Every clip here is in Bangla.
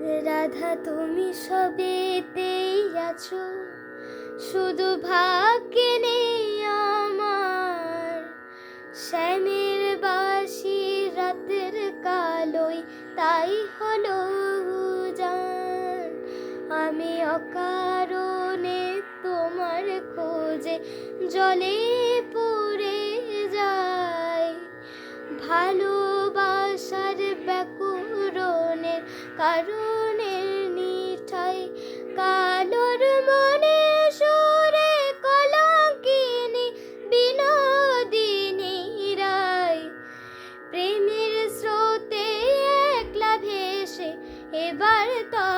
রাধা তুমি সবেতেই আছো। শুধু ভাগ্যে নেই আমার। শ্যামের বাসি রাতের কালোই তাই হলো জান আমি অকারণে তোমার খোঁজে জলে পড়ে ব্যাকুরণের কারণে নিঠাই, কালোর মনে সুরে কলঙ্কিনী, বিনোদিনী রায় প্রেমের স্রোতে একলা ভেসে এবার তবে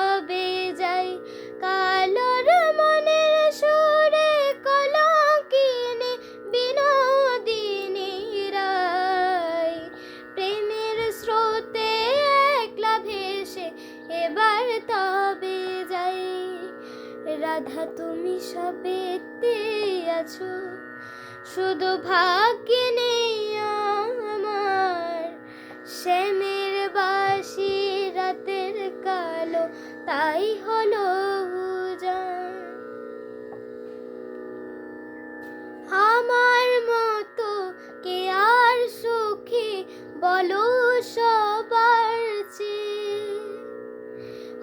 এবার তবে যাই। রাধা, তুমি সবেতে আছো। শুধু ভাগ্যে নেই আমার। শ্যামের বাসি রাতের কালো, তাই হলো আমার মতো কে আর সুখী বলো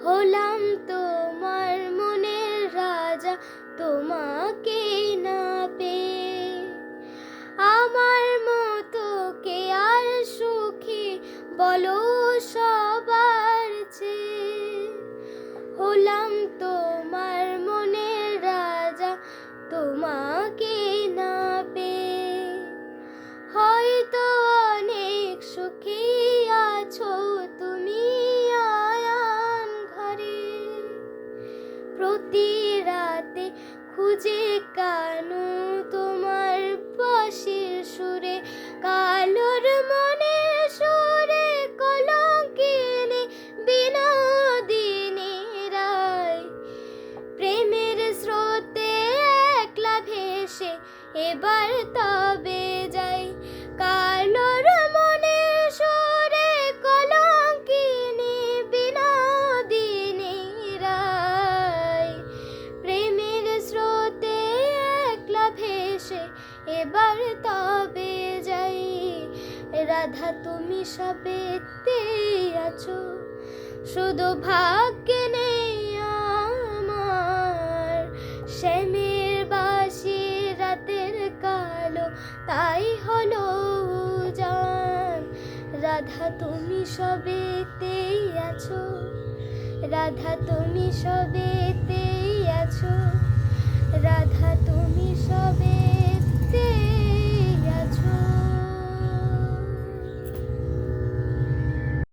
হলাম তোমার মনের রাজা, তোমাকে না পেয়ে। আমার মতো কে আর সুখী বলো সবার চেয়ে। হলাম তোমার প্রতি রাতে খুঁজে কানু তোমার পাশের সুরে। কালোর মনে সুরে কলঙ্কিনী বিনোদিনী রায়। প্রেমের স্রোতে একলা ভেসে এবার তবে এবার তবে যাই। রাধা, তুমি সবেতে আছো। শুধু ভাগ্যে নেই আমার। শ্যামের বাসি রাতের কালো, তাই হলো জান রাধা, তুমি সবেতেই আছো। রাধা, তুমি